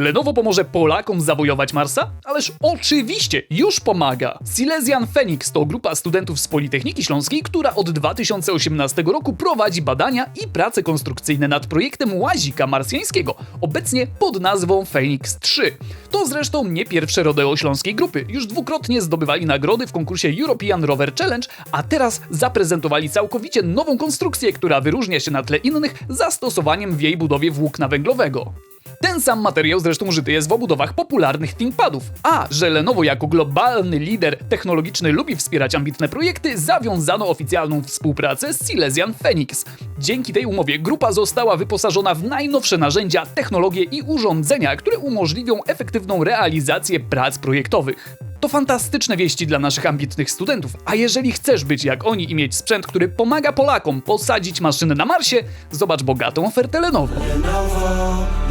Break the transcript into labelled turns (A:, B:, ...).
A: Lenovo pomoże Polakom zawojować Marsa? Ależ oczywiście, już pomaga. Silesian Phoenix to grupa studentów z Politechniki Śląskiej, która od 2018 roku prowadzi badania i prace konstrukcyjne nad projektem łazika marsjańskiego, obecnie pod nazwą Phoenix 3. To zresztą nie pierwsze rodeo śląskiej grupy. Już dwukrotnie zdobywali nagrody w konkursie European Rover Challenge, a teraz zaprezentowali całkowicie nową konstrukcję, która wyróżnia się na tle innych zastosowaniem w jej budowie włókna węglowego. Ten sam materiał zresztą użyty jest w obudowach popularnych ThinkPadów. A że Lenovo jako globalny lider technologiczny lubi wspierać ambitne projekty, zawiązano oficjalną współpracę z Silesian Phoenix. Dzięki tej umowie grupa została wyposażona w najnowsze narzędzia, technologie i urządzenia, które umożliwią efektywną realizację prac projektowych. To fantastyczne wieści dla naszych ambitnych studentów, a jeżeli chcesz być jak oni i mieć sprzęt, który pomaga Polakom posadzić maszyny na Marsie, zobacz bogatą ofertę. Lenovo,
B: Lenovo.